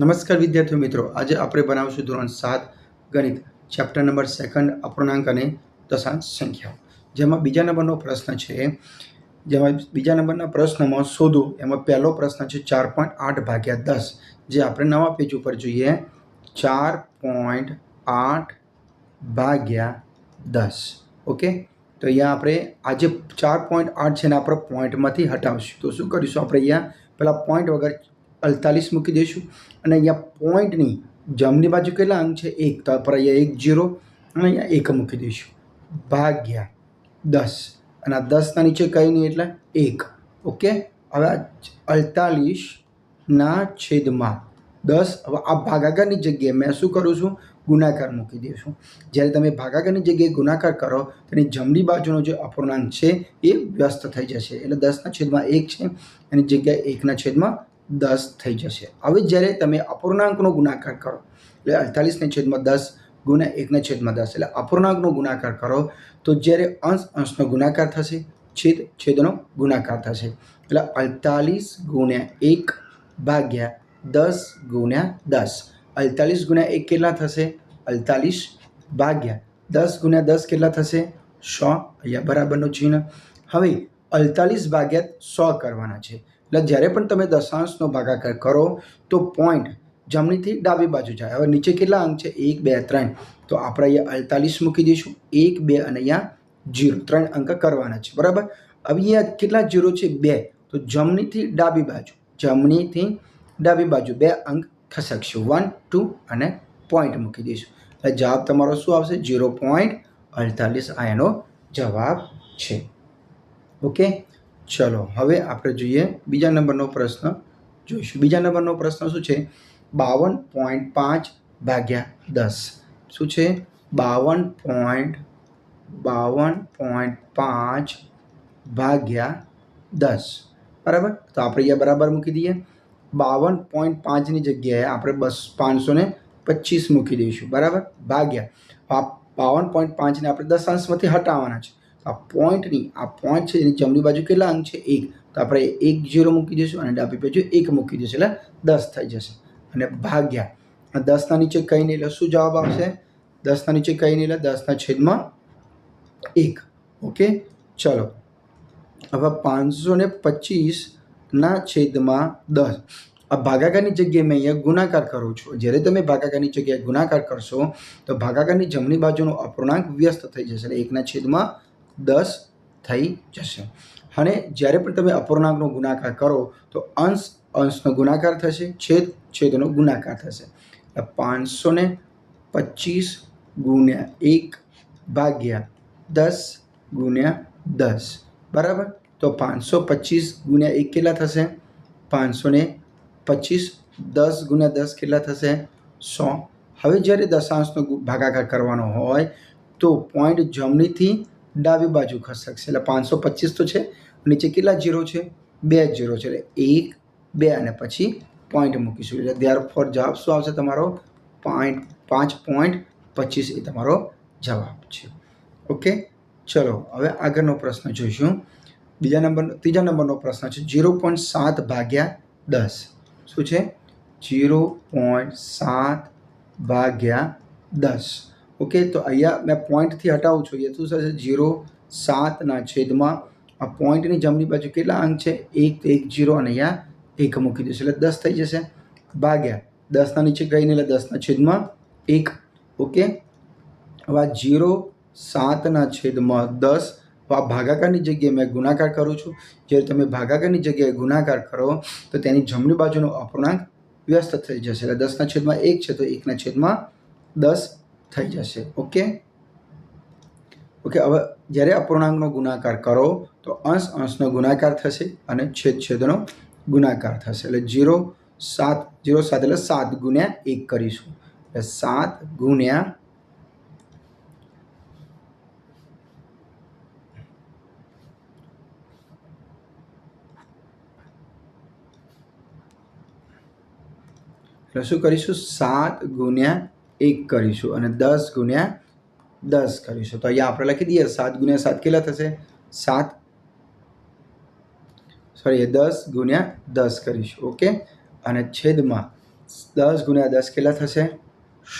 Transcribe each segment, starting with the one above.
નમસ્કાર વિદ્યાર્થી મિત્રો, આજે આપણે બનાવશું ધોરણ સાત ગણિત ચેપ્ટર નંબર સેકન્ડ અપૂર્ણાંક અને દશાંશ સંખ્યાઓ. જેમાં બીજા નંબરનો પ્રશ્ન છે, જેમાં બીજા નંબરના પ્રશ્નમાં શોધો, એમાં પહેલો પ્રશ્ન છે ચાર પોઈન્ટ આઠ ભાગ્યા દસ. જે આપણે નવા પેજ ઉપર જોઈએ, ચાર પોઈન્ટ આઠ ભાગ્યા દસ. ઓકે? તો અહીંયા આપણે આજે ચાર પોઈન્ટ આઠ છે ને આપણે પોઈન્ટમાંથી હટાવશું. તો શું કરીશું? આપણે અહીંયા પહેલાં પોઈન્ટ વગર અડતાલીસ મૂકી દઈશું. અને અહીંયા પોઈન્ટની જમણી બાજુ કેટલા અંક છે? એક. તો પર અહીંયા એક જીરો અને અહીંયા એક મૂકી દઈશું. ભાગ્યા દસ. અને આ દસના નીચે કંઈ નહીં એટલે એક. ઓકે? હવે અડતાલીસના છેદમાં દસ. હવે આ ભાગાકારની જગ્યાએ મેં શું કરું છું? ગુણાકાર મૂકી દઈશું જ્યારે તમે ભાગાકારની જગ્યાએ ગુણાકાર કરો, તેની જમણી બાજુનો જે અપૂર્ણાંક છે એ વ્યસ્ત થઈ જશે. એટલે દસના છેદમાં એક છે એની જગ્યાએ એકના છેદમાં દસ થઈ જશે. હવે જ્યારે તમે અપૂર્ણાંકનો ગુણાકાર કરો, એટલે અડતાલીસને છેદમાં દસ ગુણ્યા એકના છેદમાં દસ, એટલે અપૂર્ણાંકનો ગુણાકાર કરો, તો જ્યારે અંશ અંશનો ગુણાકાર થશે, છેદ, છેદનો ગુણાકાર થશે. એટલે અડતાલીસ ગુણ્યા એક ભાગ્યા દસ ગુણ્યા દસ. અડતાલીસ ગુણ્યા એક કેટલા થશે? અડતાલીસ ભાગ્યા દસ ગુણ્યા દસ કેટલા થશે? સો. અહીંયા બરાબરનું ચિહ્ન. હવે અડતાલીસ ભાગ્યા સો કરવાના છે. એટલે જ્યારે પણ તમે દશાંશનો ભાગાકાર કરો, તો પોઈન્ટ જમણીથી ડાબી બાજુ જાય. હવે નીચે કેટલા અંક છે? એક, બે, ત્રણ. તો આપણે અહીંયા અડતાલીસ મૂકી દઈશું. એક, બે અને અહીંયા જીરો. ત્રણ અંક કરવાના છે. બરાબર? હવે અહીંયા કેટલા જીરો છે? બે. તો જમણીથી ડાબી બાજુ. જમણીથી ડાબી બાજુ. બે અંક ખસકશું વન ટુ અને પોઈન્ટ મૂકી દઈશું. એટલે જવાબ તમારો શું આવશે? જીરો પોઈન્ટ અડતાલીસ. આ એનો જવાબ છે. ઓકે? ચલો, હવે આપણે જોઈએ બીજા નંબરનો પ્રશ્ન જોઈશું. બીજા નંબરનો પ્રશ્ન શું છે? બાવન પોઈન્ટ પાંચ ભાગ્યા દસ. શું છે? બાવન પોઈન્ટ બાવન પોઈન્ટ પાંચ ભાગ્યા દસ. બરાબર? તો આપણે અહીંયા બરાબર મૂકી દઈએ. બાવન પોઈન્ટ પાંચની જગ્યાએ આપણે બસ પાંચસો ને પચીસ મૂકી દઈશું. બરાબર? ભાગ્યા. બાવન પોઈન્ટ પાંચને આપણે દશાંશમાંથી હટાવવાના છે. આ પોઈન્ટની આ પોઈન્ટ છે એની જમણી બાજુ કેટલા અંક છે? એક. તો આપણે એક જીરો મૂકી દઈશું અને ડાબી બાજુ એક મૂકી દઈશું. એટલે દસ થઈ જશે. અને ભાગ્યા. આ દસના નીચે કંઈ નહીં, એટલે શું જવાબ આવશે? દસના નીચે કંઈ નહીં, એટલે દસના છેદમાં એક. ઓકે? ચલો. હવે પાંચસો ને પચીસના છેદમાં દસ. આ ભાગાકારની જગ્યાએ મેં અહીંયા ગુણાકાર કરું છું. જ્યારે તમે ભાગાકારની જગ્યાએ ગુણાકાર કરશો, તો ભાગાકારની જમણી બાજુનો અપૂર્ણાંક વ્યસ્ત થઈ જશે. એટલે એકના છેદમાં દસ થઈ જશે. અને જ્યારે પણ તમે અપૂર્ણાંકનો ગુણાકાર કરો, તો અંશ, અંશનો ગુણાકાર થશે, છેદ, છેદનો ગુણાકાર થશે. એટલે પાંચસો ને પચીસ ગુણ્યા એક ભાગ્યા દસ ગુણ્યા દસ. બરાબર? તો પાંચસો પચીસ ગુણ્યા એક કેટલા થશે? પાંચસો ને પચીસ, દસ ગુણ્યા દસ કેટલા થશે? સો. હવે જ્યારે દશાંશનો ભાગાકાર કરવાનો હોય, તો પોઈન્ટ જમણીથી ડાબી બાજુ ખસકશે એટલે પાંચસો પચીસ તો છે નીચે કેટલા જીરો છે? બે જીરો છે. એટલે એક, બે અને પછી પોઈન્ટ મૂકીશું. એટલે ત્યાર ફોર જવાબ શું આવશે તમારો? પોઈન્ટ પાંચ પોઈન્ટ પચીસ એ તમારો જવાબ છે. ઓકે? ચલો, હવે આગળનો પ્રશ્ન જોઈશું. બીજા નંબર, ત્રીજા નંબરનો પ્રશ્ન છે. જીરો પોઈન્ટ સાત ભાગ્યા દસ. શું છે? જીરો પોઈન્ટ સાત ભાગ્યા દસ. ઓકે, તો અહીંયા મેં પોઈન્ટથી હટાવું છું. એ શું થશે જીરો સાતના છેદમાં આ પોઈન્ટની જમણી બાજુ કેટલા અંક છે? એક એક જીરો અને અહીંયા એક મૂકી દઈશું. એટલે દસ થઈ જશે. ભાગ્યા. દસના નીચે ગઈને એટલે દસના છેદમાં એક. ઓકે? હવે આ જીરો સાતના છેદમાં દસ. આ ભાગાકારની જગ્યાએ મેં ગુણાકાર કરું છું. જ્યારે તમે ભાગાકારની જગ્યાએ ગુણાકાર કરો, તો તેની જમણી બાજુનો અપૂર્ણાંક વ્યસ્ત થઈ જશે. એટલે દસના છેદમાં એક છે, તો એકના છેદમાં દસ. થઈ જશે. ઓકે ઓકે હવે જ્યારે અપૂર્ણાંકનો ગુણાકાર કરો, તો અંશ અંશનો ગુણાકાર થશે અને છેદ છેદનો ગુણાકાર થશે. એટલે જીરો સાત જીરો સાત એટલે સાત ગુણ્યા એક કરીશું. એટલે સાત ગુણ્યા એટલે શું કરીશું? સાત ગુણ્યા એક કરીશું અને દસ ગુણ્યા દસ કરીશું. તો અહીંયા આપણે લખી દઈએ સાત ગુણ્યા સાત કેટલા થશે? સાત. સોરી દસ ગુણ્યા દસ કરીશું. ઓકે? અને છેદમાં દસ ગુણ્યા દસ કેટલા થશે?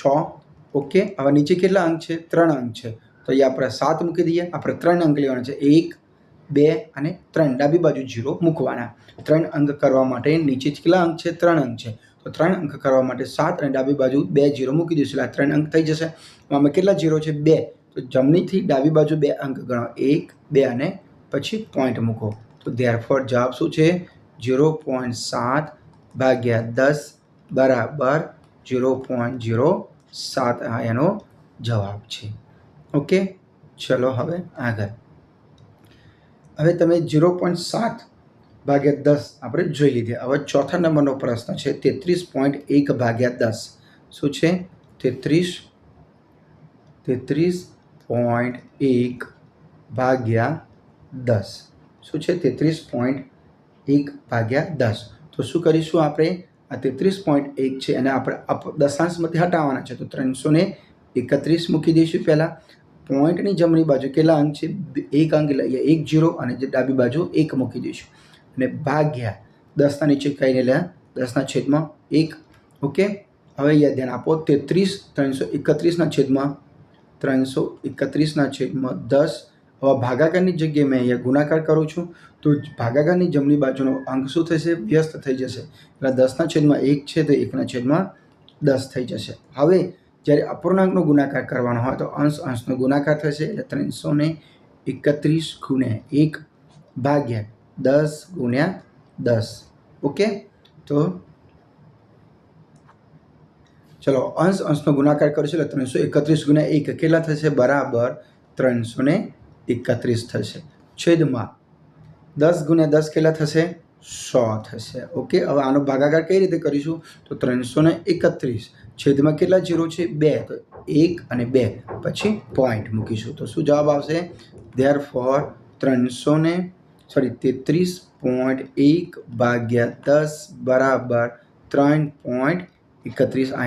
સો. ઓકે? હવે નીચે કેટલા અંક છે? ત્રણ અંક છે. તો અહીંયા આપણે સાત મૂકી દઈએ. આપણે ત્રણ અંક લેવાના છે. એક, બે અને ત્રણ. ડાબી બાજુ જીરો મૂકવાના. ત્રણ અંક કરવા માટે નીચે કેટલા અંક છે? ત્રણ અંક છે. તો ત્રણ અંક કરવા માટે સાત અને ડાબી બાજુ બે જીરો મૂકી દઈશું. એટલે ત્રણ અંક થઈ જશે. આમાં કેટલા જીરો છે? બે. તો જમણીથી ડાબી બાજુ બે અંક ગણો. એક, બે અને પછી પોઈન્ટ મૂકો. તો ધેરફોર જવાબ શું છે? જીરો પોઈન્ટ સાત ભાગ્યા દસ બરાબર જીરો પોઈન્ટ જીરો સાત. આ એનો જવાબ છે. ઓકે? ચલો હવે આગળ. હવે તમે જીરો પોઈન્ટ સાત ભાગ્યા દસ. આપણે જોઈ લીધી. હવે ચોથા નંબરનો પ્રશ્ન છે, તેત્રીસ પોઈન્ટ એક ભાગ્યા દસ. શું છે? તેત્રીસ. તેત્રીસ પોઈન્ટ એક ભાગ્યા દસ. શું છે? તેત્રીસ પોઈન્ટ એક ભાગ્યા દસ. તો શું કરીશું આપણે? આ તેત્રીસ પોઈન્ટ એક છે અને આપણે અપ- દશાંશમાંથી હટાવવાના છે. તો ત્રણસો ને એકત્રીસ મૂકી દઈશું પહેલાં. પોઈન્ટની જમણી બાજુ કેટલા અંક છે? એક અંક લઈએ એક જીરો અને જે ડાબી બાજુ એક મૂકી દઈશું. અને ભાગ્યા. દસના નીચે કહીને લે દસના છેદમાં એક. ઓકે? હવે અહીંયા ધ્યાન આપો, તેત્રીસ ત્રણસો એકત્રીસના છેદમાં ત્રણસો એકત્રીસના છેદમાં દસ. હવે ભાગાકારની જગ્યાએ મેં અહીંયા ગુણાકાર કરું છું, તો ભાગાકારની જમણી બાજુનો અંક શું થશે? વ્યસ્ત થઈ જશે. એટલે દસના છેદમાં એક છે તો એકના છેદમાં દસ થઈ જશે. હવે જ્યારે અપૂર્ણાંકનો ગુણાકાર કરવાનો હોય તો અંશ અંશનો ગુણાકાર થશે, એટલે ત્રણસો ને એકત્રીસ ગુણ્યા એક ભાગ્યા દસ ગુણ્યા દસ. ઓકે? તો ચલો, અંશ અંશનો ગુણાકાર કરીશું એટલે ત્રણસો એકત્રીસ ગુણ્યા એક કેટલા થશે? બરાબર ત્રણસો ને એકત્રીસ થશે. છેદમાં દસ ગુણ્યા દસ કેટલા થશે? સો થશે. ઓકે? હવે આનો ભાગાકાર કઈ રીતે કરીશું? તો ત્રણસો ને એકત્રીસ. છેદમાં કેટલા? જીરો છે. બે. તો એક અને બે. પછી પોઈન્ટ મૂકીશું. તો શું જવાબ આવશે? ધેર ફોર ત્રણસો ને સોરી, તેત્રીસ પોઈન્ટ એક ભાગ્યા દસ બરાબર ત્રણ પોઈન્ટ એકત્રીસ આ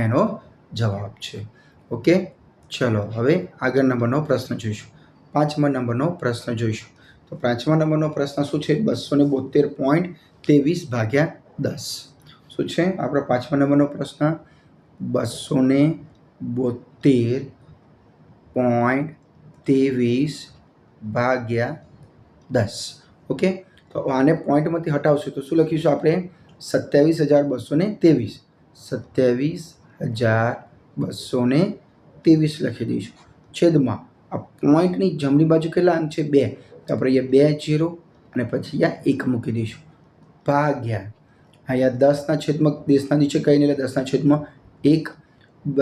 જવાબ છે. ઓકે? ચલો, હવે આગળ નંબરનો પ્રશ્ન જોઈશું. પાંચમા નંબરનો પ્રશ્ન જોઈશું. તો પાંચમા નંબરનો પ્રશ્ન શું છે? બસો ને બોતેર પોઈન્ટ ત્રેવીસ ભાગ્યા દસ. શું છે? આપણો પાંચમા નંબરનો પ્રશ્ન. બસો ને બોતેર પોઈન્ટ ત્રેવીસ ભાગ્યા દસ. ઓકે? તો આને પોઈન્ટમાંથી હટાવશું. તો શું લખીશું આપણે? સત્યાવીસ હજાર બસો ને ત્રેવીસ. સત્યાવીસ હજાર બસો ને ત્રેવીસ લખી દઈશું. છેદમાં, આ પોઈન્ટની જમણી બાજુ કેટલા અંક છે? બે. તો આપણે અહીંયા બે જીરો અને પછી અહીંયા એક મૂકી દઈશું. ભાગ્યા. અહીંયા દસના છેદમાં, દેશના નીચે કહીને એટલે દસના છેદમાં એક.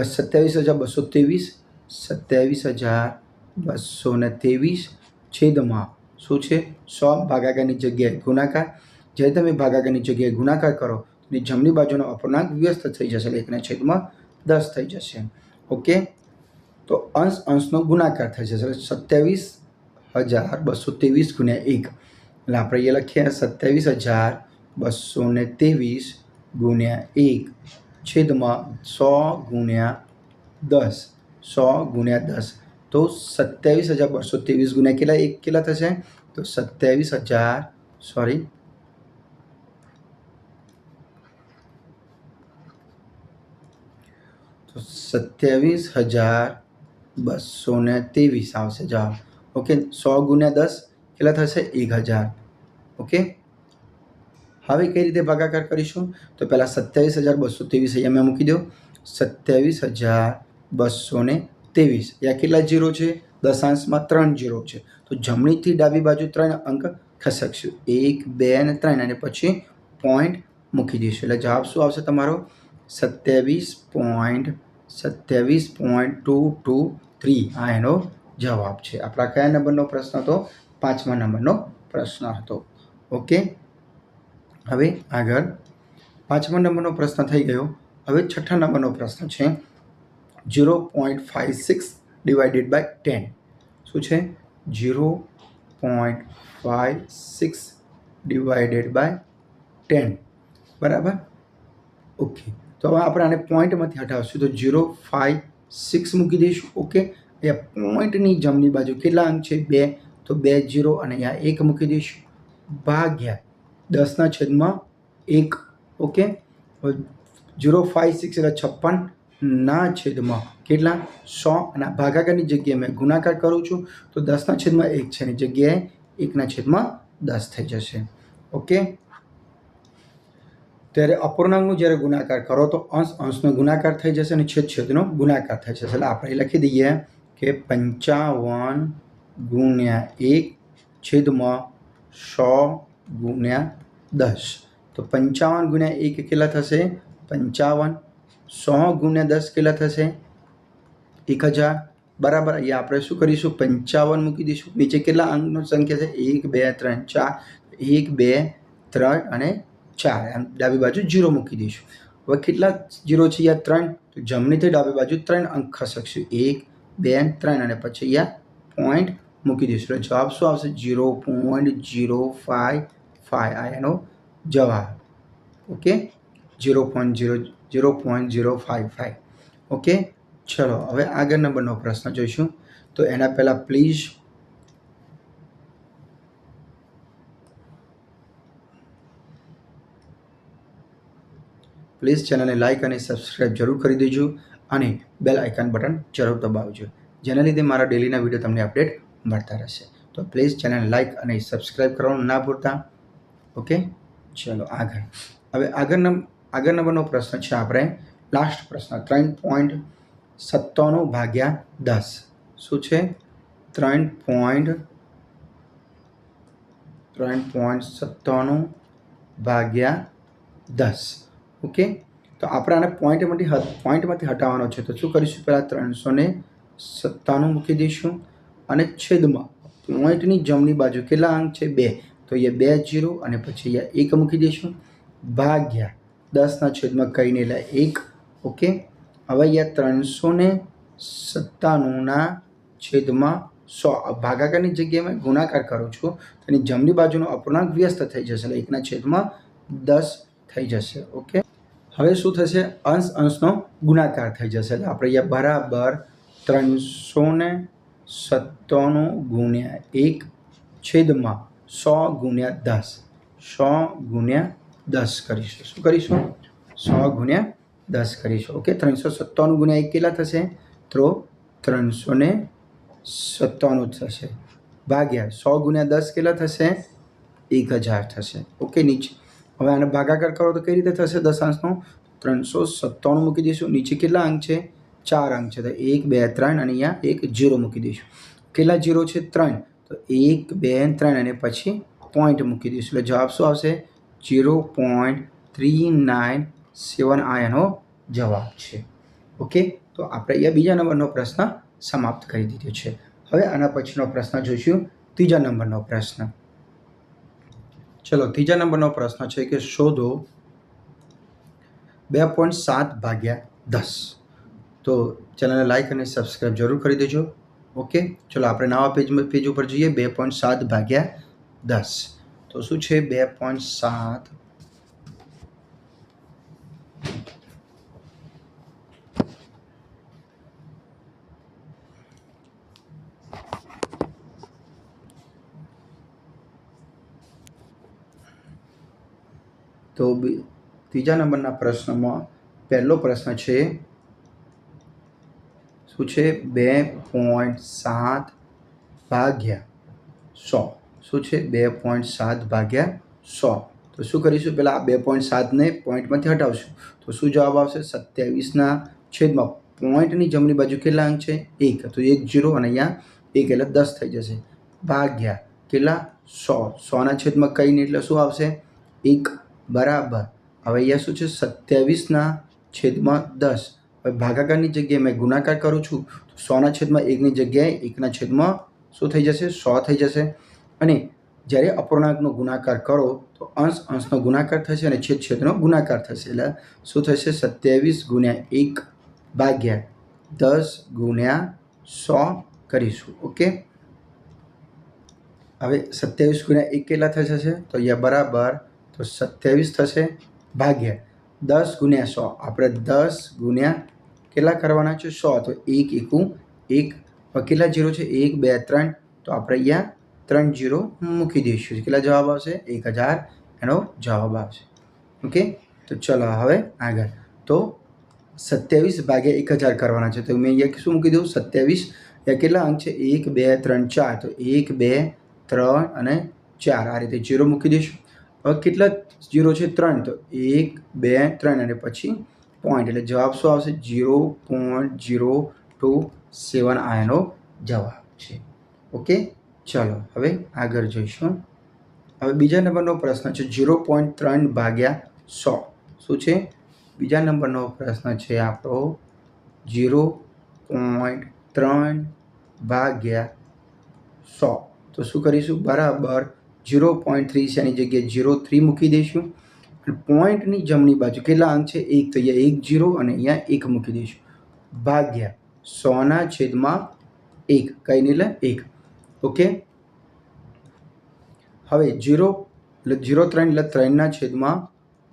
સત્યાવીસ હજાર બસો ત્રેવીસ. સત્યાવીસ હજાર બસો ને ત્રેવીસ. છેદમાં શું છે? સો ભાગાકારની જગ્યાએ ગુણાકાર. જ્યારે તમે ભાગાકારની જગ્યાએ ગુણાકાર કરો, તો જમણી બાજુનો અપૂર્ણાંક વ્યસ્ત થઈ જશે એટલે એકના છેદમાં દસ થઈ જશે. ઓકે? તો અંશ અંશનો ગુણાકાર થઈ જશે. સત્યાવીસ હજાર બસો ત્રેવીસ ગુણ્યા એક. એટલે આપણે એ લખીએ સત્યાવીસ હજાર બસો ને ત્રેવીસ ગુણ્યા એક છેદમાં સો ગુણ્યા દસ. સો ગુણ્યા દસ. તો સત્યાવીસ હજાર બસો ત્રેવીસ ગુણ્યા કેટલા? એક કેટલા થશે? તો સત્યાવીસ હજાર સોરી તો સત્યાવીસ હજાર બસો ને ત્રેવીસ આવશે જવાબ ઓકે સો ગુણ્યા દસ કેટલા થશે એક હજાર ઓકે હવે કઈ રીતે ભાગાકાર કરીશું તો પહેલાં સત્યાવીસ હજાર બસો ત્રેવીસ અહીંયા મેં મૂકી દો સત્યાવીસ હજાર બસો ને ત્રેવીસ અહીંયા કેટલા જીરો છે દશાંશમાં ત્રણ જીરો છે. તો જમણીથી ડાબી બાજુ ત્રણ અંક ખસકશું એક, બે અને ત્રણ. અને પછી પોઈન્ટ મૂકી દઈશું. એટલે જવાબ શું આવશે તમારો? સત્યાવીસ પોઈન્ટ સત્યાવીસ પોઈન્ટ ટુ ટુ થ્રી આ એનો જવાબ છે. આપણા કયા નંબરનો પ્રશ્ન હતો? પાંચમા નંબરનો પ્રશ્ન હતો. ઓકે? હવે આગળ. પાંચમા નંબરનો પ્રશ્ન થઈ ગયો. હવે છઠ્ઠા નંબરનો પ્રશ્ન છે. Zero point five six divided by ten શું છે? Zero point five six divided by ten બરાબર? ઓકે તો હવે આપણે આને પોઈન્ટમાંથી હટાવશું. તો ઝીરો ફાઇવ સિક્સ મૂકી દઈશું. ઓકે અહીંયા પોઈન્ટની જમણી બાજુ કેટલા અંક છે? બે. તો બે જીરો અને અહીંયા એક મૂકી દઈશું. ભાગ્યા. દસના છેદમાં એક. ઓકે ઝીરો ફાઇવ સિક્સ એટલે છપ્પન. ના છેદમાં. કેટલા? સો અને ભાગાકારની જગ્યાએ મેં ગુણાકાર કરું છું, તો દસના છેદમાં એક છે એની જગ્યાએ એકના છેદમાં દસ થઈ જશે. ઓકે? ત્યારે અપૂર્ણાંકનો જ્યારે ગુણાકાર કરો, તો અંશ અંશનો ગુણાકાર થઈ જશે અને છેદ છેદનો ગુણાકાર થઈ જશે. એટલે આપણે લખી દઈએ કે પંચાવન ગુણ્યા એક છેદમાં સો ગુણ્યા દસ. તો પંચાવન ગુણ્યા એક કેટલા થશે? પંચાવન સો ગુણ્યા દસ કેટલા થશે? એક હજાર. બરાબર. અહીંયા આપણે શું કરીશું? પંચાવન મૂકી દઈશું. નીચે કેટલા અંકનો સંખ્યા છે? એક, બે, ત્રણ, ચાર. એક, બે, ત્રણ અને ચાર. એમ ડાબી બાજુ જીરો મૂકી દઈશું. હવે કેટલા જીરો છે અહીંયા? ત્રણ. તો જમણીથી ડાબી બાજુ ત્રણ અંક ખસકશું. એક, બે ત્રણ. અને પછી અહીંયા પોઈન્ટ મૂકી દઈશું. જવાબ શું આવશે? Zero point zero five five આ એનો જવાબ. Okay? Zero point zero zero point zero five five okay ચલો, હવે આગળ નંબરનો પ્રશ્ન જોઈશું. તો એના પહેલાં પ્લીઝ પ્લીઝ ચેનલને લાઇક અને સબસ્ક્રાઇબ જરૂર કરી દેજો અને બેલ આઇકન બટન જરૂર દબાવજો. જેના લીધે મારા ડેલીના વીડિયો તમને અપડેટ મળતા રહેશે. તો પ્લીઝ ચેનલ લાઇક અને સબસ્ક્રાઇબ કરવાનું ના ભૂલતા. ઓકે ચલો, આગળ. હવે આગળ નંબર આગળ નંબરનો પ્રશ્ન છે આપણે. લાસ્ટ પ્રશ્ન, ત્રણ પોઈન્ટ સત્તાણું ભાગ્યા દસ. શું છે? ત્રણ પોઈન્ટ ત્રણ પોઈન્ટ સત્તાણું ભાગ્યા દસ. ઓકે તો આપણે આને પોઈન્ટમાંથી પોઈન્ટમાંથી હટાવવાનો છે. તો શું કરીશું પહેલાં ત્રણસો ને સત્તાણું મૂકી દઈશું અને છેદમાં પોઈન્ટની જમણી બાજુ કેટલા અંક છે? બે. તો અહીંયા બે જીરો અને પછી અહીંયા એક મૂકી દઈશું. ભાગ્યા દસના છેદમાં કહીને લે. એક, ઓકે? હવે અહીંયા ત્રણસો ને સત્તાણુંના છેદમાં સો. ભાગાકારની જગ્યાએ ગુણાકાર કરું છું તો એની જમણી બાજુનો અપૂર્ણાંક વ્યસ્ત થઈ જશે, એટલે એકના છેદમાં દસ થઈ જશે, ઓકે? હવે શું થશે? અંશ અંશનો ગુણાકાર થઈ જશે, એટલે આપણે અહીંયા બરાબર ત્રણસો ને સત્તાણું ગુણ્યા એક છેદમાં સો ગુણ્યા દસ. સો ગુણ્યા દસ કરીશું. શું કરીશું? સો ગુણ્યા દસ કરીશું. ઓકે ત્રણસો સત્તાણું ગુણ્યા એક કેટલા થશે? તો ત્રણસો ને સત્તાણું થશે. ભાગ્યા. સો ગુણ્યા દસ કેટલા થશે? એક હજાર થશે. ઓકે નીચે. હવે આને ભાગાકાર કરો તો કઈ રીતે થશે દશાંશનો ત્રણસો સત્તાણું મૂકી દઈશું. નીચે કેટલા અંક છે? ચાર અંક છે. તો એક, બે, ત્રણ અને અહીંયા એક જીરો મૂકી દઈશું. કેટલા જીરો છે? ત્રણ. તો એક, બે, ત્રણ અને પછી પોઈન્ટ મૂકી દઈશું. એટલે જવાબ શું આવશે? Zero point three nine seven આ એનો જવાબ છે. ઓકે? તો આપણે અહીંયા બીજા નંબરનો પ્રશ્ન સમાપ્ત કરી દીધો છે. હવે આના પછીનો પ્રશ્ન જોઈશું. ત્રીજા નંબરનો પ્રશ્ન. ચલો, ત્રીજા નંબરનો પ્રશ્ન છે કે શોધો બે પોઈન્ટ સાત ભાગ્યા દસ. તો ચેનલને લાઇક અને સબસ્ક્રાઈબ જરૂર કરી દેજો. ઓકે? ચલો, આપણે નવા પેજ પેજ ઉપર જઈએ. બે પોઈન્ટ સાત ભાગ્યા દસ. તો શું છે? બે પોઈન્ટ સાત. તો ત્રીજા નંબરના પ્રશ્નમાં પહેલો પ્રશ્ન છે, શું છે? બે પોઈન્ટ સાત ભાગ્યા સો. શું છે? બે પોઈન્ટ સાત ભાગ્યા સો. તો શું કરીશું? પહેલાં આ બે પોઈન્ટ સાતને પોઈન્ટમાંથી હટાવશું. તો શું જવાબ આવશે? સત્યાવીસના છેદમાં પોઈન્ટની જમણી બાજુ કેટલા અંક છે? એક. તો એક જીરો અને અહીંયા એક એટલે દસ થઈ જશે. ભાગ્યા કેટલા? સો. સોના છેદમાં કઈ નહીં એટલે શું આવશે? એક. બરાબર. હવે અહીંયા શું છે? સત્યાવીસના છેદમાં દસ. હવે ભાગાકારની જગ્યાએ મેં ગુણાકાર કરું છું. તો સોના છેદમાં એકની જગ્યાએ એકના છેદમાં શું થઈ જશે? સો થઈ જશે. અને જ્યારે અપૂર્ણાંકનો ગુણાકાર કરો, તો અંશ અંશનો ગુણાકાર થશે અને છેદ છેદનો ગુણાકાર થશે. એટલે શું થશે? સત્યાવીસ ગુણ્યા એક ભાગ્યા દસ ગુણ્યા સો કરીશું. ઓકે? હવે સત્યાવીસ ગુણ્યા એક કેટલા થશે તો અહીંયા બરાબર, તો સત્યાવીસ થશે ભાગ્યા દસ ગુણ્યા સો. આપણે દસ ગુણ્યા કેટલા કરવાના છે? સો. તો એક એકું એક. કેટલા જીરો છે? એક, બે, ત્રણ. તો આપણે અહીંયા ત્રણ જીરો મૂકી દઈશું. કેટલા જવાબ આવશે? એક હજાર. એનો જવાબ આવશે. ઓકે? તો ચલો હવે આગળ. તો સત્યાવીસ ભાગ્યા એક હજાર કરવાના છે. તો મેં અહીંયા શું મૂકી દઉં? સત્યાવીસ. એ કેટલા અંક છે? એક, બે, ત્રણ, ચાર. તો એક, બે, ત્રણ અને ચાર. આ રીતે જીરો મૂકી દઈશું. હવે કેટલા જીરો છે? ત્રણ. તો એક, બે, ત્રણ અને પછી પોઈન્ટ એટલે જવાબ શું આવશે? Zero point zero two seven આ એનો જવાબ છે. ઓકે? ચલો, હવે આગળ જોઈશું. હવે બીજા નંબરનો પ્રશ્ન છે ઝીરો પોઈન્ટ ત્રણ ભાગ્યા સો. શું છે? બીજા નંબરનો પ્રશ્ન છે આપણો જીરો પોઈન્ટ ત્રણ ભાગ્યા સો. તો શું કરીશું? બરાબર ઝીરો પોઈન્ટ થ્રી છે, એની જગ્યાએ ઝીરો થ્રી મૂકી દઈશું. અને પોઈન્ટની જમણી બાજુ કેટલા અંક છે? એક તો અહીંયા એક જીરો અને અહીંયા એક મૂકી દઈશું. ભાગ્યા સોના છેદમાં એક. કઈ નહીં લે એક. ઓકે? હવે જીરો જીરો ત્રણ એટલે ત્રણના છેદમાં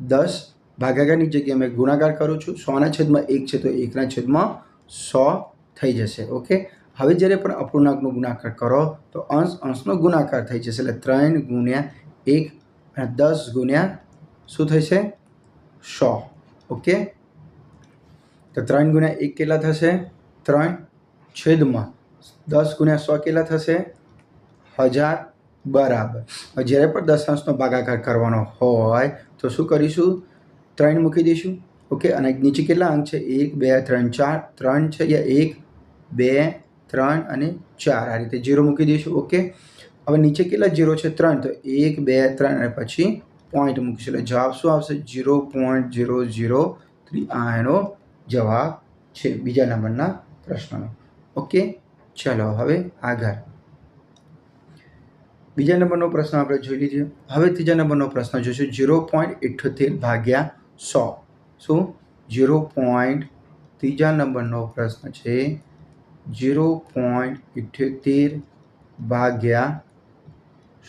દસ ભાગાકારની જગ્યાએ મેં ગુણાકાર કરું છું. સોના છેદમાં એક છે તો એકના છેદમાં સો થઈ જશે. ઓકે? હવે જ્યારે પણ અપૂર્ણાંકનો ગુણાકાર કરો, તો અંશ, અંશનો ગુણાકાર થઈ જશે. એટલે ત્રણ ગુણ્યા એક અને દસ ગુણ્યા શું થશે? સો. ઓકે? તો ત્રણ ગુણ્યા એક કેટલા થશે? ત્રણ છેદમાં દસ ગુણ્યા સો કેટલા થશે? હજાર બરાબર. જ્યારે પણ દશાંશનો ભાગાકાર કરવાનો હોય, તો શું કરીશું? ત્રણ મૂકી દઈશું. ઓકે? અને નીચે કેટલા અંક છે? એક, બે, ત્રણ, ચાર. ત્રણ છે યા એક, બે, ત્રણ અને ચાર. આ રીતે જીરો મૂકી દઈશું. ઓકે? હવે નીચે કેટલા જીરો છે? ત્રણ. તો એક, બે, ત્રણ અને પછી પોઈન્ટ મૂકીશું. એટલે જવાબ શું આવશે? Zero point zero zero three આ એનો જવાબ છે બીજા નંબરના પ્રશ્નનો. ઓકે? ચલો, હવે આગળ. બીજા નંબરનો પ્રશ્ન આપણે જોઈ લીધો. હવે ત્રીજા નંબરનો પ્રશ્ન જોઈશું. ઝીરો પોઈન્ટ ઇઠ્યોતેર ભાગ્યા સો. શું? ઝીરો પોઈન્ટ ત્રીજા નંબરનો પ્રશ્ન છે. ઝીરો પોઈન્ટ ઇઠ્યોતેર ભાગ્યા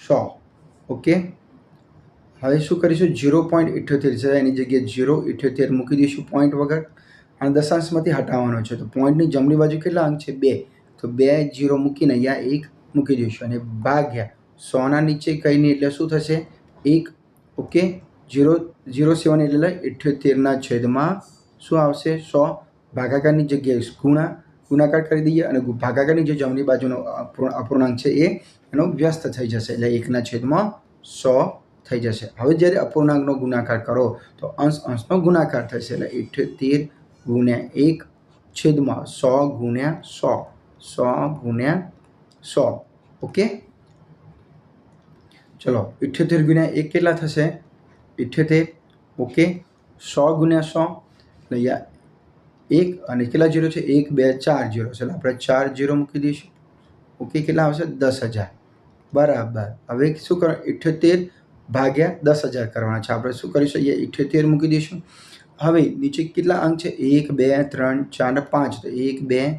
સો. ઓકે? હવે શું કરીશું? ઝીરો પોઈન્ટ ઇઠ્યોતેર છે. એની જગ્યાએ જીરો ઇઠ્યોતેર મૂકી દઈશું પોઈન્ટ વગર. અને દશાંશમાંથી હટાવવાનો છે. તો પોઈન્ટની જમણી બાજુ કેટલા અંક છે? બે. તો બે જીરો મૂકીને અહીંયા એક મૂકી દઈશું અને ભાગ્યા સોના નીચે કંઈ નહીં, એટલે શું થશે? એક, ઓકે, જીરો જીરો સેવન એટલે ઇઠ્યોતેરના છેદમાં શું આવશે? સો. ભાગાકારની જગ્યાએ ગુણા, ગુણાકાર કરી દઈએ અને ભાગાકારની જે જમણી બાજુનો અપૂર્ણાંક છે એ, એનો વ્યસ્ત થઈ જશે, એટલે એકના છેદમાં સો થઈ જશે. હવે જ્યારે અપૂર્ણાંકનો ગુણાકાર કરો, તો અંશ, અંશનો ગુણાકાર થશે, એટલે ઇઠ્યોતેર ગુણ્યા એક છેદમાં સો ગુણ્યા સો સો ગુણ્યા સો, ઓકે? ચલો, ઇઠ્યોતેર ગુણ્યા એક કેટલા થશે? ઇઠ્યોતેર, ઓકે, સો ગુણ્યા સો, એટલે એક અને કેટલા જીરો છે? એક, બે, ચાર જીરો છે. આપણે ચાર જીરો મૂકી દઈશું. ઓકે, કેટલા આવશે? દસ હજાર. બરાબર. હવે શું કરો? ઇઠ્યોતેર ભાગ્યા દસ હજાર કરવાના છે. આપણે શું કરીશું? અહીંયા ઇઠ્યોતેર મૂકી દઈશું. હવે નીચે કેટલા અંક છે? એક, બે, ત્રણ, ચાર ને પાંચ. તો એક, બે,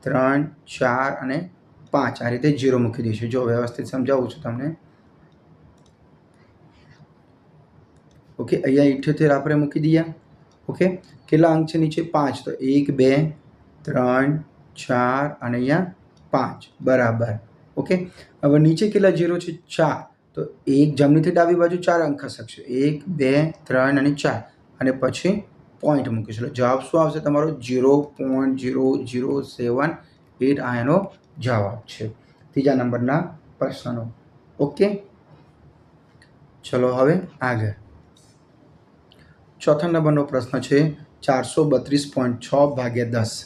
ત્રણ, ચાર અને પાંચ. આ રીતે જીરો મૂકી દઈશું. જો વ્યવસ્થિત સમજાવું છું તમને. ઓકે અહીંયા ઇઠ્યોતેર આપણે મૂકી દઈએ. ઓકે કેટલા અંક છે નીચે? પાંચ. તો એક, બે, ત્રણ, ચાર અને અહીંયા પાંચ. બરાબર. ઓકે હવે નીચે કેટલા ઝીરો છે? ચાર. તો એક જમણીથી ડાબી બાજુ ચાર અંક શકશે એક, બે, ત્રણ અને ચાર. અને પછી પોઈન્ટ મૂકીશું. એટલે જવાબ શું આવશે? તમારો zero point zero zero seven eight આ એનો જવાબ છે. ત્રીજા નંબરના પ્રશ્નનો. ઓકે ચલો હવે આગળ. ચોથા નંબરનો પ્રશ્ન છે, ચારસો બત્રીસ પોઈન્ટ છ ભાગ્યા દસ.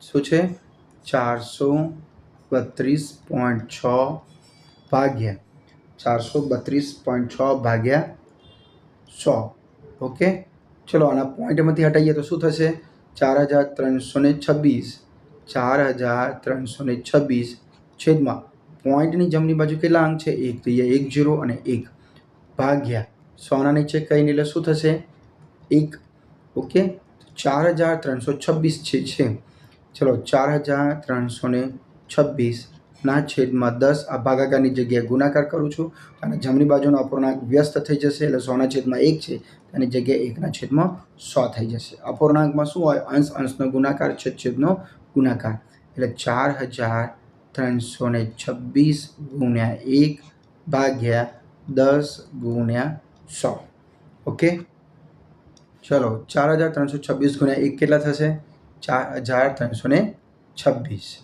શું છે? ચારસો બત્રીસ પોઈન્ટ છ ભાગ્યા. ચારસો બત્રીસ પોઈન્ટ છ ભાગ્યા સો. ઓકે? ચલો, આના પોઈન્ટમાંથી હટાવીએ તો શું થશે? ચાર હજાર ત્રણસો ને છવ્વીસ. ચાર હજાર ત્રણસો ને છવ્વીસ છેદમાં પોઈન્ટની જમણી બાજુ કેટલા અંક છે? એક, તો અહીંયા એક, જીરો અને એક. ભાગ્યા. સોના નીચે કહીને એટલે શું થશે? એક, ઓકે? ચાર હજાર ત્રણસો છવ્વીસ છે છે, ચલો ચાર હજાર ત્રણસો ને છવ્વીસના છેદમાં દસ આ ભાગાકારની જગ્યાએ ગુણાકાર કરું છું અને જમણી બાજુનો અપૂર્ણાંક વ્યસ્ત થઈ જશે એટલે સોના છેદમાં એક છે તેની જગ્યાએ એકના છેદમાં સો થઈ જશે. અપૂર્ણાંકમાં શું હોય? અંશ, અંશનો ગુણાકાર છેદ છેદનો ગુણાકાર. એટલે ચાર હજાર ત્રણસો ને છવ્વીસ ગુણ્યા એક ભાગ્યા દસ ગુણ્યા સો. ઓકે? ચલો ચાર હજાર ત્રણસો છવ્વીસ ગુણ્યા એક કેટલા થશે? ચાર હજાર ત્રણસો ને છવ્વીસ.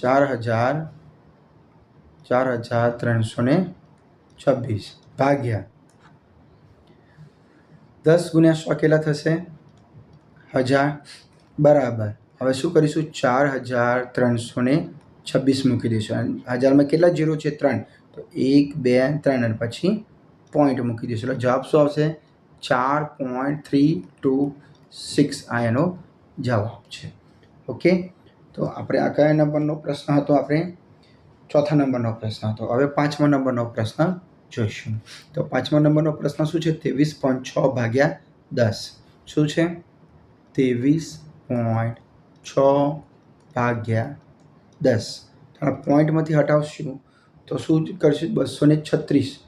ચાર હજાર ચાર હજાર ત્રણસો ને છવ્વીસ. ભાગ્યા. દસ ગુણ્યા સો કેટલા થશે? હજાર. બરાબર. હવે શું કરીશું? ચાર હજાર ત્રણસો ને છવ્વીસ મૂકી દઈશું. હજારમાં કેટલા જીરો છે? ત્રણ. તો એક, બે, ત્રણ અને પછી પોઈન્ટ મૂકી દઈશું. એટલે જવાબ શું આવશે? ચાર પોઈન્ટ થ્રી ટુ સિક્સ આ એનો જવાબ છે. ઓકે તો આપણે આ કયા નંબરનો પ્રશ્ન હતો આપણે? ચોથા નંબરનો પ્રશ્ન હતો. હવે પાંચમા નંબરનો પ્રશ્ન જોઈશું. તો પાંચમા નંબરનો પ્રશ્ન શું છે? ત્રેવીસ પોઈન્ટ છ ભાગ્યા દસ. શું છે? ત્રેવીસ પોઈન્ટ છ ભાગ્યા દસ. પોઈન્ટમાંથી હટાવશું. તો શું કરશું? બસો ને છત્રીસ.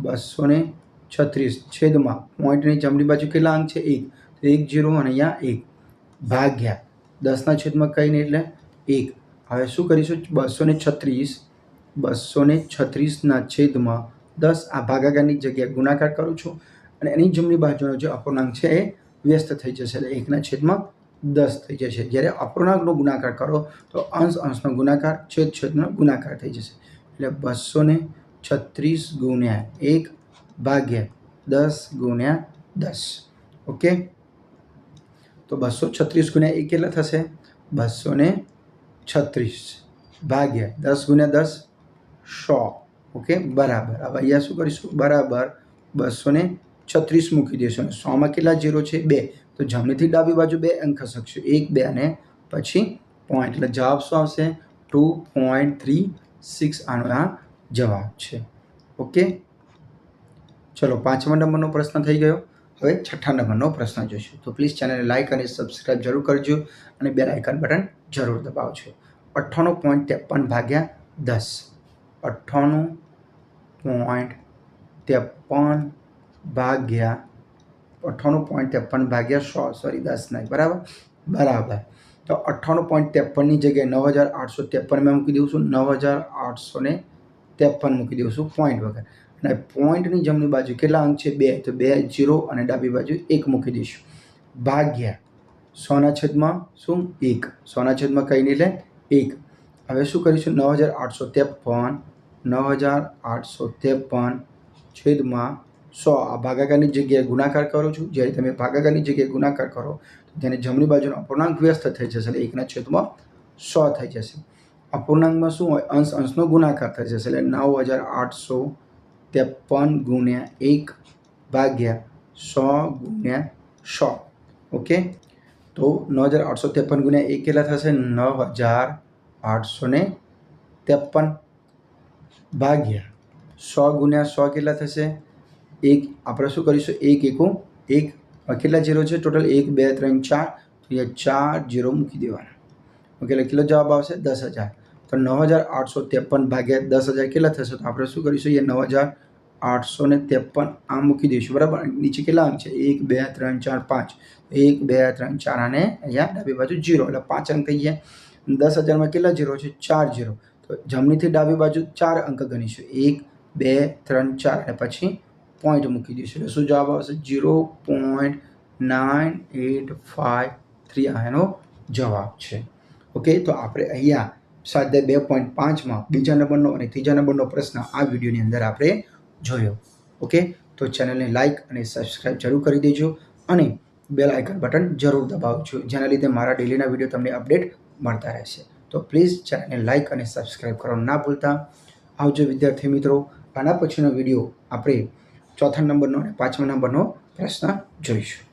બસો ને છત્રીસ. છેદમાં પોઈન્ટની જમણી બાજુ કેટલા અંક છે? એક. એક જીરો અને અહીંયા એક. ભાગ્યા. દસના છેદમાં કંઈ નહીં એટલે એક. હવે શું કરીશું? બસો ને છત્રીસ. બસો ને છત્રીસના છેદમાં દસ. આ ભાગાકારની જગ્યાએ ગુણાકાર કરું છું. અને એની જમણી બાજુનો જે અપૂર્ણાંક છે એ વ્યસ્ત થઈ જશે. એટલે એકના છેદમાં દસ થઈ જશે. જ્યારે અપૂર્ણાંકનો ગુણાકાર કરો, તો અંશ અંશનો ગુણાકાર, છેદ છેદનો ગુણાકાર થઈ જશે. એટલે બસો ને છત્રીસ ગુણ્યા એક ભાગ્યા દસ ગુણ્યા દસ. ઓકે? તો બસો છત્રીસ ગુણ્યા એક કેટલા થશે બસો ને છત્રીસ ભાગ્યા દસ ગુણ્યા દસ સો. ઓકે? બરાબર. હવે અહીંયા શું કરીશું? બરાબર. બસો ને છત્રીસ મૂકી દઈશું. અને સોમાં કેટલા જીરો છે? બે. તો જમણીથી ડાબી બાજુ બે અંક ખસકશું. એક, બે અને પછી પોઈન્ટ એટલે જવાબ શું આવશે? ટુ પોઈન્ટ થ્રી સિક્સ આનો આ જવાબ છે. ઓકે ચલો, પાંચમા નંબરનો પ્રશ્ન થઈ ગયો. હવે છઠ્ઠા નંબરનો પ્રશ્ન જોઈશું. તો પ્લીઝ ચેનલને લાઇક અને સબસ્ક્રાઇબ જરૂર કરજો અને બે લાઇકન બટન જરૂર દબાવજો. અઠ્ઠાણું પોઈન્ટ ત્રેપન ભાગ્યા દસ. અઠ્ઠાણું પોઈન્ટ ત્રેપન ભાગ્યા, અઠ્ઠાણું પોઈન્ટ ત્રેપન ભાગ્યા સો. સોરી દસ નહીં. બરાબર? બરાબર. તો અઠ્ઠાણું પોઈન્ટ ત્રેપનની જગ્યાએ નવ હજાર આઠસો ત્રેપન મેં મૂકી દઉં છું. નવ હજાર આઠસો ને ત્રેપન મૂકી દઉં છું પોઈન્ટ વગર. અને પોઈન્ટની જમણી બાજુ કેટલા અંક છે? બે. તો બે જીરો અને ડાબી બાજુ એક મૂકી દઈશું. ભાગ્યા. સોના છેદમાં શું? એક. સોના છેદમાં કંઈ નહીં લે, એક. હવે શું કરીશું? નવ હજાર આઠસો ત્રેપન. નવ હજાર આઠસો ત્રેપન છેદમાં સો આ ભાગાકારની જગ્યાએ ગુણાકાર કરો છું. જ્યારે તમે ભાગાકારની જગ્યાએ ગુણાકાર કરો, તો તેને જમણી બાજુનો અપૂર્ણાંક વ્યસ્ત થઈ જશે એટલે એકના છેદમાં સો થઈ જશે. અપૂર્ણાંકમાં શું હોય? અંશ અંશનો ગુણાકાર થઈ જશે એટલે નવ હજાર આઠસો ત્રેપન ગુણ્યા એક ભાગ્યા સો ગુણ્યા સો. ઓકે? તો નવ હજાર આઠસો ત્રેપન ગુણ્યા એક કેટલા થશે? નવ હજાર આઠસો ને ત્રેપન ભાગ્યા સો ગુણ્યા સો કેટલા થશે? એક, આપણે શું કરીશું? એક એકો, એક કેટલા જીરો છે? ટોટલ એક, બે, ત્રણ, ચાર. તો અહીંયા ચાર જીરો મૂકી દેવાના. ઓકે એટલે કેટલો જવાબ આવશે? દસ હજાર. તો નવ હજાર આઠસો ત્રેપન ભાગ્યા દસ હજાર કેટલા થશે? તો આપણે શું કરીશું? એ નવ હજાર આઠસો ને ત્રેપન આમ મૂકી દઈશું. બરાબર? નીચે કેટલા અંક છે? એક, બે, ત્રણ, ચાર, પાંચ. એક, બે, ત્રણ, ચાર અને અહીંયા ડાબી બાજુ જીરો એટલે પાંચ અંક થઈ ગયા. દસ હજારમાં કેટલા જીરો છે? ચાર જીરો તો જમણીથી ડાબી બાજુ ચાર અંક ગણીશું. એક, બે, ત્રણ, ચાર અને પછી પોઈન્ટ મૂકી દઈશું એટલે શું જવાબ આવશે? Zero point nine eight five three આ એનો જવાબ છે. ઓકે? તો આપણે અહીંયા સ્વાધ્યાય બે પોઈન્ટ પાંચમાં બીજા નંબરનો અને ત્રીજા નંબરનો પ્રશ્ન આ વિડીયોની અંદર આપણે જોયો. ઓકે? તો ચેનલને લાઇક અને સબસ્ક્રાઈબ જરૂર કરી દેજો અને બેલ આઇકન બટન જરૂર દબાવજો, જેના લીધે મારા ડેલીના વીડિયો તમને અપડેટ મળતા રહેશે. તો પ્લીઝ ચેનલને લાઇક અને સબસ્ક્રાઈબ કરવાનું ના ભૂલતા. આવજો વિદ્યાર્થી મિત્રો, આના પછીનો વીડિયો આપણે ચોથા નંબરનો અને પાંચમા નંબરનો પ્રશ્ન જોઈશું.